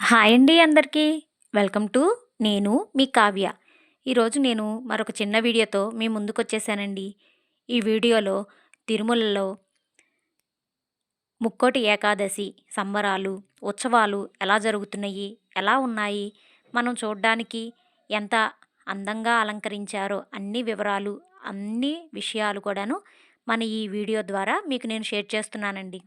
Hi అండి అందరికీ. Welcome to నేను మీ కావ్య. ఈరోజు నేను మరొక చిన్న వీడియోతో మీ ముందుకు వచ్చేసానండి ఈ వీడియోలో తిరుమలలో ముక్కోటి ఏకాదశి సంబరాలు ఉత్సవాలు ఎలా జరుగుతున్నాయి ఎలా ఉన్నాయి మనం చూడడానికి ఎంత అందంగా అలంకరించారో అన్ని వివరాలు అన్ని విషయాలు కూడాను మన ఈ వీడియో ద్వారా మీకు నేను షేర్ చేస్తున్నానండి.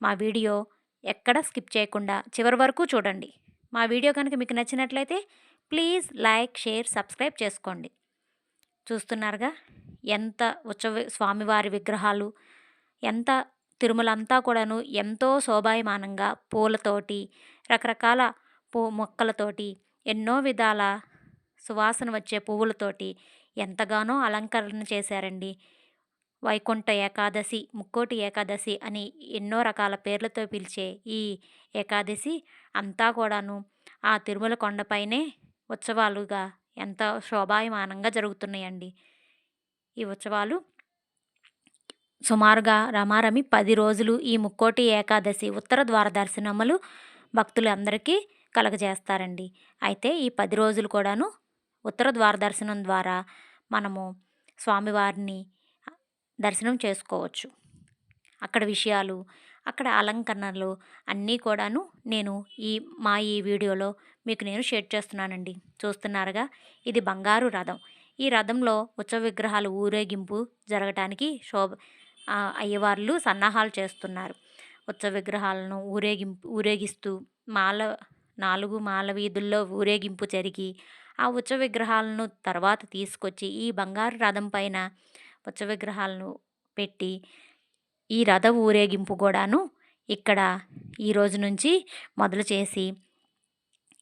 మా వీడియో ఎక్కడ స్కిప్ చేయకుండా చివరి వరకు చూడండి. మా వీడియో కనుక మీకు నచ్చినట్లయితే ప్లీజ్ లైక్ షేర్ సబ్స్క్రైబ్ చేసుకోండి. చూస్తున్నారుగా? ఎంత ఉత్సవ స్వామివారి విగ్రహాలు ఎంత తిరుమల అంతా కూడాను ఎంతో శోభాయమానంగా పూలతోటి రకరకాల పూ మొక్కలతోటి ఎన్నో విధాల సువాసన వచ్చే పువ్వులతోటి ఎంతగానో అలంకరణ చేశారండి. వైకుంఠ ఏకాదశి ముక్కోటి ఏకాదశి అని ఎన్నో రకాల పేర్లతో పిలిచే ఈ ఏకాదశి అంతా కూడాను ఆ తిరుమల కొండపైనే ఉత్సవాలుగా ఎంత శోభాయమానంగా జరుగుతున్నాయండి. ఈ ఉత్సవాలు సుమారుగా రమారమి పది రోజులు ఈ ముక్కోటి ఏకాదశి ఉత్తర ద్వార దర్శనములు భక్తులందరికీ కలగజేస్తారండి. అయితే ఈ పది రోజులు కూడాను ఉత్తర ద్వార దర్శనం ద్వారా మనము స్వామివారిని దర్శనం చేసుకోవచ్చు. అక్కడ విషయాలు అక్కడ అలంకరణలు అన్నీ కూడాను నేను ఈ మా ఈ వీడియోలో మీకు నేను షేర్ చేస్తున్నానండి. చూస్తున్నారుగా? ఇది బంగారు రథం. ఈ రథంలో ఉత్సవ విగ్రహాలు ఊరేగింపు జరగటానికి శోభ అయ్యవార్లు సన్నాహాలు చేస్తున్నారు. ఉత్సవ విగ్రహాలను ఊరేగింపు ఊరేగిస్తూ మాల నాలుగు మాల వీధుల్లో ఊరేగింపు జరిగి ఆ ఉత్సవ విగ్రహాలను తర్వాత తీసుకొచ్చి ఈ బంగారు రథం పైన ఉత్సవ విగ్రహాలను పెట్టి ఈ రథ ఊరేగింపు కూడాను ఇక్కడ ఈ రోజు నుంచి మొదలు చేసి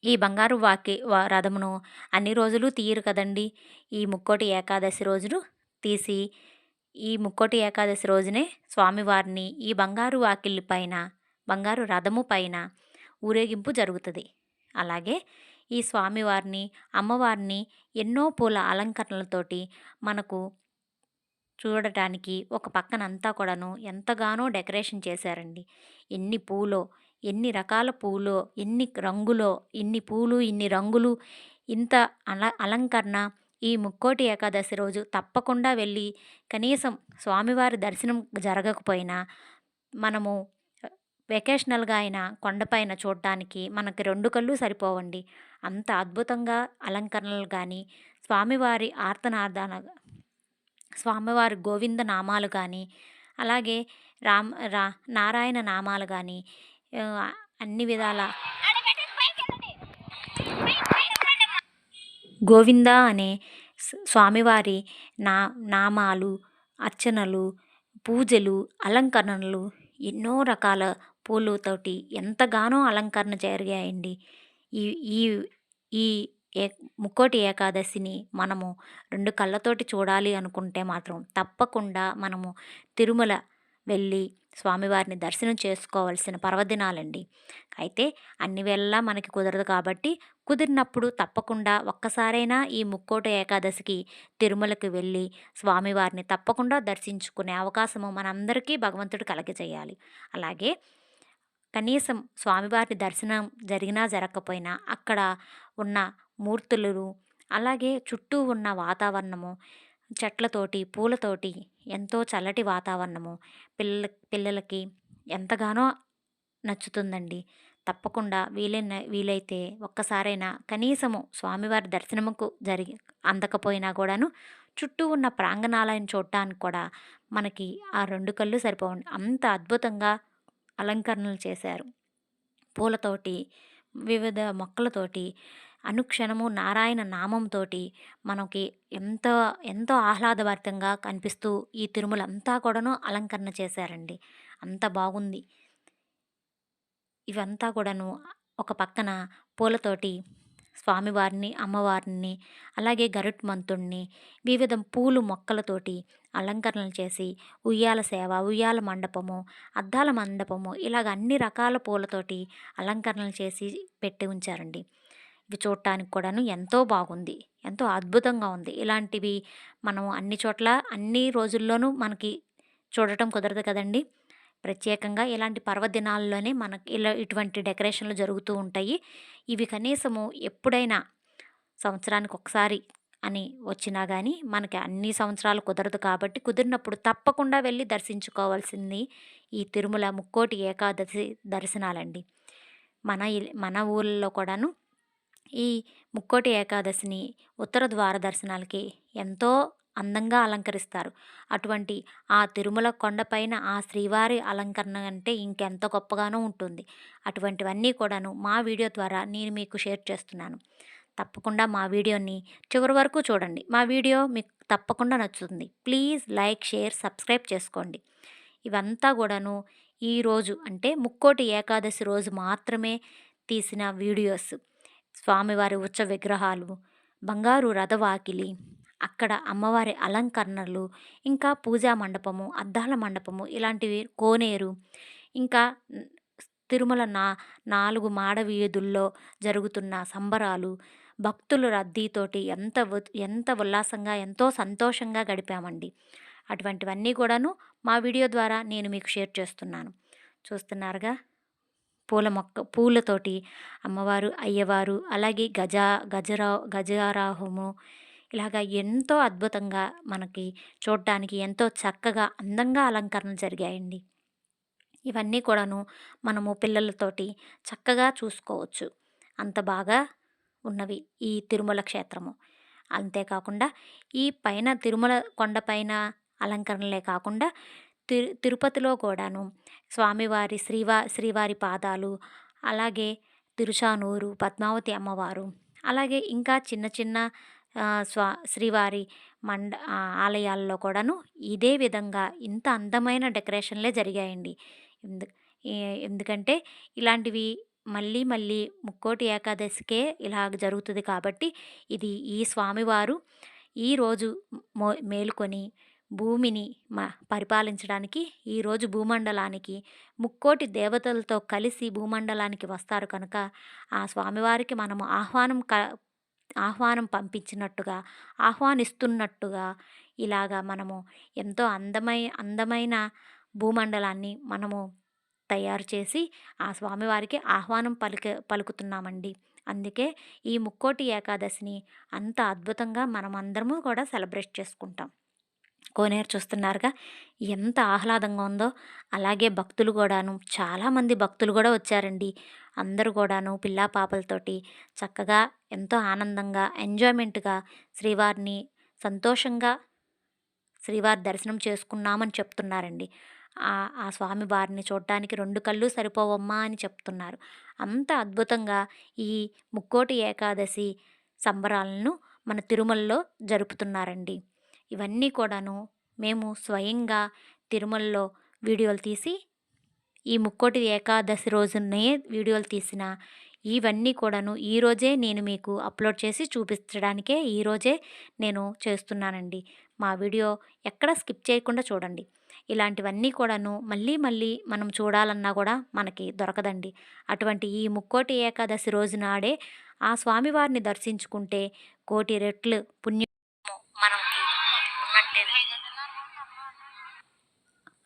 ఈ బంగారు వాకి రథమును అన్ని రోజులు తీయరు కదండి. ఈ ముక్కోటి ఏకాదశి రోజును తీసి ఈ ముక్కోటి ఏకాదశి రోజునే స్వామివారిని ఈ బంగారు వాకిల్ పైన బంగారు రథము పైన ఊరేగింపు జరుగుతుంది. అలాగే ఈ స్వామివారిని అమ్మవారిని ఎన్నో పూల అలంకరణలతోటి మనకు చూడటానికి ఒక పక్కన అంతా కూడాను ఎంతగానో డెకరేషన్ చేశారండి. ఎన్ని పూలో ఎన్ని రకాల పూలో ఎన్ని రంగులో ఇన్ని పూలు ఇన్ని రంగులు ఇంత అల అలంకరణ ఈ ముక్కోటి ఏకాదశి రోజు తప్పకుండా వెళ్ళి కనీసం స్వామివారి దర్శనం జరగకపోయినా మనము వెకేషనల్గా అయినా కొండపైన చూడటానికి మనకి రెండు కళ్ళు సరిపోవండి. అంత అద్భుతంగా అలంకరణలు కానీ స్వామివారి ఆర్తనాదాన స్వామివారి గోవింద నామాలు కానీ అలాగే రామ్ రా నారాయణ నామాలు కానీ అన్ని విధాల గోవింద అనే స్వామివారి నా నామాలు అర్చనలు పూజలు అలంకరణలు ఎన్నో రకాల పూలతోటి ఎంతగానో అలంకరణ జరిగాయండి. ఈ ఈ ఈ ఏ ముక్కోటి ఏకాదశిని మనము రెండు కళ్ళతోటి చూడాలి అనుకుంటే మాత్రం తప్పకుండా మనము తిరుమల వెళ్ళి స్వామివారిని దర్శనం చేసుకోవాల్సిన పర్వదినాలండి. అయితే అన్ని వేళలా మనకి కుదరదు కాబట్టి కుదిరినప్పుడు తప్పకుండా ఒక్కసారైనా ఈ ముక్కోటి ఏకాదశికి తిరుమలకి వెళ్ళి స్వామివారిని తప్పకుండా దర్శించుకునే అవకాశము మనందరికీ భగవంతుడు కలగజేయాలి. అలాగే కనీసం స్వామివారి దర్శనం జరిగినా జరగకపోయినా అక్కడ ఉన్న మూర్తులు అలాగే చుట్టూ ఉన్న వాతావరణము చెట్లతోటి పూలతోటి ఎంతో చల్లటి వాతావరణము. పిల్ల పిల్లలకి ఎంతగానో నచ్చుతుందండి. తప్పకుండా వీలైన వీలైతే ఒక్కసారైనా కనీసము స్వామివారి దర్శనముకు జరిగి అందకపోయినా కూడాను చుట్టూ ఉన్న ప్రాంగణాలను చూడటానికి కూడా మనకి ఆ రెండు కళ్ళు సరిపోవండి. అంత అద్భుతంగా అలంకరణలు చేశారు. పూలతోటి వివిధ మొక్కలతోటి అనుక్షణము నారాయణ నామంతో మనకి ఎంతో ఎంతో ఆహ్లాదభరితంగా కనిపిస్తూ ఈ తిరుమల అంతా కూడాను అలంకరణ చేశారండి. అంత బాగుంది. ఇవంతా కూడాను ఒక పక్కన పూలతోటి స్వామివారిని అమ్మవారిని అలాగే గరుత్మంతుణ్ణి వివిధ పూలు మొక్కలతోటి అలంకరణలు చేసి ఉయ్యాల సేవ ఉయ్యాల మండపము అద్దాల మండపము ఇలాగ అన్ని రకాల పూలతోటి అలంకరణలు చేసి పెట్టి ఉంచారండి. ఇవి చూడటానికి కూడాను ఎంతో బాగుంది. ఎంతో అద్భుతంగా ఉంది. ఇలాంటివి మనం అన్ని చోట్ల అన్ని రోజుల్లోనూ మనకి చూడటం కుదరదు కదండి. ప్రత్యేకంగా ఇలాంటి పర్వదినాల్లోనే మనకి ఇలా ఇటువంటి డెకరేషన్లు జరుగుతూ ఉంటాయి. ఇవి కనీసము ఎప్పుడైనా సంవత్సరానికి ఒకసారి అని వచ్చినా కానీ మనకి అన్ని సంవత్సరాలు కుదరదు కాబట్టి కుదిరినప్పుడు తప్పకుండా వెళ్ళి దర్శించుకోవాల్సింది ఈ తిరుమల ముక్కోటి ఏకాదశి దర్శనాలండి. మన మన ఊళ్ళలో కూడాను ఈ ముక్కోటి ఏకాదశిని ఉత్తర ద్వార దర్శనాలకి ఎంతో అందంగా అలంకరిస్తారు. అటువంటి ఆ తిరుమల కొండపైన ఆ శ్రీవారి అలంకరణ అంటే ఇంకెంత గొప్పగానో ఉంటుంది. అటువంటివన్నీ కూడాను మా వీడియో ద్వారా నేను మీకు షేర్ చేస్తున్నాను. తప్పకుండా మా వీడియోని చివరి వరకు చూడండి. మా వీడియో మీకు తప్పకుండా నచ్చుతుంది. ప్లీజ్ లైక్ షేర్ సబ్స్క్రైబ్ చేసుకోండి. ఇవంతా కూడాను ఈరోజు అంటే ముక్కోటి ఏకాదశి రోజు మాత్రమే తీసిన వీడియోస్. స్వామివారి ఉచ్చ విగ్రహాలు బంగారు రథవాకిలి అక్కడ అమ్మవారి అలంకరణలు ఇంకా పూజా మండపము అద్దాల మండపము ఇలాంటివి కోనేరు ఇంకా తిరుమల నా నాలుగు మాడ వీధుల్లో జరుగుతున్న సంబరాలు భక్తుల రద్దీతోటి ఎంత ఎంత ఉల్లాసంగా ఎంతో సంతోషంగా గడిపామండి. అటువంటివన్నీ కూడాను మా వీడియో ద్వారా నేను మీకు షేర్ చేస్తున్నాను. చూస్తున్నారుగా? పూల మొక్క పూలతోటి అమ్మవారు అయ్యవారు అలాగే గజ గజరా గజారాహము ఇలాగా ఎంతో అద్భుతంగా మనకి చూడడానికి ఎంతో చక్కగా అందంగా అలంకరణ జరిగాయండి. ఇవన్నీ కూడాను మనము పిల్లలతోటి చక్కగా చూసుకోవచ్చు. అంత బాగా ఉన్నవి ఈ తిరుమల క్షేత్రము. అంతేకాకుండా ఈ పైన తిరుమల కొండపైన అలంకరణలే కాకుండా తిరు తిరుపతిలో కూడాను స్వామివారి శ్రీవా శ్రీవారి పాదాలు అలాగే తిరుచానూరు పద్మావతి అమ్మవారు అలాగే ఇంకా చిన్న చిన్న స్వా శ్రీవారి మండ ఆలయాల్లో కూడాను ఇదే విధంగా ఇంత అందమైన డెకరేషన్లే జరిగాయండి. ఎందు ఎందుకంటే ఇలాంటివి మళ్ళీ మళ్ళీ ముక్కోటి ఏకాదశికే ఇలా జరుగుతుంది కాబట్టి ఇది ఈ స్వామివారు ఈరోజు మో మేలుకొని భూమిని మ పరిపాలించడానికి ఈరోజు భూమండలానికి ముక్కోటి దేవతలతో కలిసి భూమండలానికి వస్తారు కనుక ఆ స్వామివారికి మనము ఆహ్వానం క ఆహ్వానం పంపించినట్టుగా ఆహ్వానిస్తున్నట్టుగా ఇలాగా మనము ఎంతో అందమై అందమైన భూమండలాన్ని మనము తయారు చేసి ఆ స్వామివారికి ఆహ్వానం పలిక పలుకుతున్నామండి. అందుకే ఈ ముక్కోటి ఏకాదశిని అంత అద్భుతంగా మనమందరము కూడా సెలబ్రేట్ చేసుకుంటాం. కోనేరు చూస్తున్నారుగా. ఎంత ఆహ్లాదంగా ఉందో. అలాగే భక్తులు కూడాను చాలామంది భక్తులు కూడా వచ్చారండి. అందరూ కూడాను పిల్లా పాపలతోటి చక్కగా ఎంతో ఆనందంగా ఎంజాయ్మెంట్గా శ్రీవారిని సంతోషంగా శ్రీవారి దర్శనం చేసుకున్నామని చెప్తున్నారండి. ఆ ఆ స్వామి వారిని చూడటానికి రెండు కళ్ళు సరిపోవమ్మా అని చెప్తున్నారు. అంత అద్భుతంగా ఈ ముక్కోటి ఏకాదశి సంబరాలను మన తిరుమలలో జరుపుతున్నారండి. ఇవన్నీ కూడాను మేము స్వయంగా తిరుమలలో వీడియోలు తీసి ఈ ముక్కోటి ఏకాదశి రోజునే వీడియోలు తీసిన ఇవన్నీ కూడాను ఈరోజే నేను మీకు అప్లోడ్ చేసి చూపించడానికే ఈరోజే నేను చేస్తున్నానండి. మా వీడియో ఎక్కడ స్కిప్ చేయకుండా చూడండి. ఇలాంటివన్నీ కూడాను మళ్ళీ మళ్ళీ మనం చూడాలన్నా కూడా మనకి దొరకదండి. అటువంటి ఈ ముక్కోటి ఏకాదశి రోజు నాడే ఆ స్వామివారిని దర్శించుకుంటే కోటి రెట్లు పుణ్యం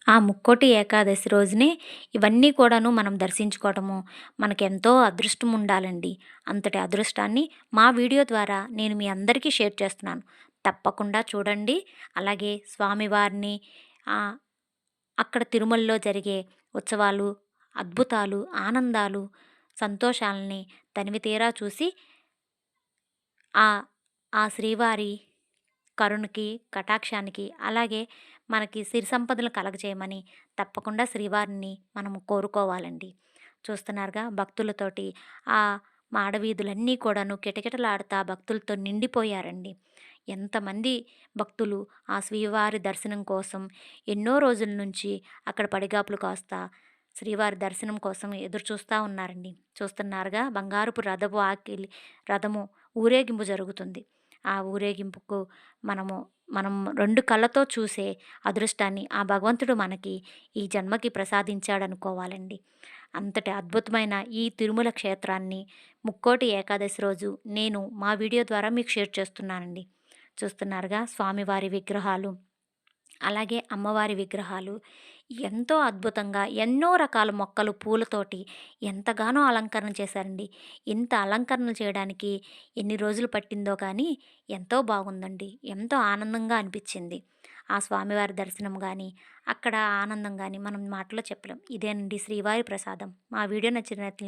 ఆ ముక్కోటి ఏకాదశి రోజునే ఇవన్నీ కూడాను మనం దర్శించుకోవటము మనకెంతో అదృష్టం ఉండాలండి అంతటి అదృష్టాన్ని మా వీడియో ద్వారా నేను మీ అందరికీ షేర్ చేస్తున్నాను. తప్పకుండా చూడండి. అలాగే స్వామివారిని అక్కడ తిరుమలలో జరిగే ఉత్సవాలు అద్భుతాలు ఆనందాలు సంతోషాలని తనివి తీరా చూసి ఆ ఆ శ్రీవారి కరుణకి కటాక్షానికి అలాగే మనకి సిరి సంపదలు కలగజేయమని తప్పకుండా శ్రీవారిని మనము కోరుకోవాలండి. చూస్తున్నారుగా భక్తులతోటి ఆ మాడవీధులన్నీ కూడాను కిటకిటలాడుతా భక్తులతో నిండిపోయారండి. ఎంతమంది భక్తులు ఆ శ్రీవారి దర్శనం కోసం ఎన్నో రోజుల నుంచి అక్కడ పడిగాపులు కాస్తా శ్రీవారి దర్శనం కోసం ఎదురు చూస్తూ ఉన్నారండి. చూస్తున్నారుగా బంగారుపు రథపు ఆకిలి రథము ఊరేగింపు జరుగుతుంది. ఆ ఊరేగింపుకు మనము మనం రెండు కళ్ళతో చూసే అదృష్టాన్ని ఆ భగవంతుడు మనకి ఈ జన్మకి ప్రసాదించాడనుకోవాలండి. అంతటి అద్భుతమైన ఈ తిరుమల క్షేత్రాన్ని ముక్కోటి ఏకాదశి రోజు నేను మా వీడియో ద్వారా మీకు షేర్ చేస్తున్నానండి. చూస్తున్నారుగా స్వామివారి విగ్రహాలు అలాగే అమ్మవారి విగ్రహాలు ఎంతో అద్భుతంగా ఎన్నో రకాల మొక్కలు పూలతోటి ఎంతగానో అలంకరణ చేశారండి. ఇంత అలంకరణ చేయడానికి ఎన్ని రోజులు పట్టిందో కానీ ఎంతో బాగుందండి. ఎంతో ఆనందంగా అనిపించింది. ఆ స్వామివారి దర్శనం కానీ అక్కడ ఆనందం కానీ మనం మాటలో చెప్పలేం. ఇదేనండి శ్రీవారి ప్రసాదం. మా వీడియో నచ్చినట్లయితే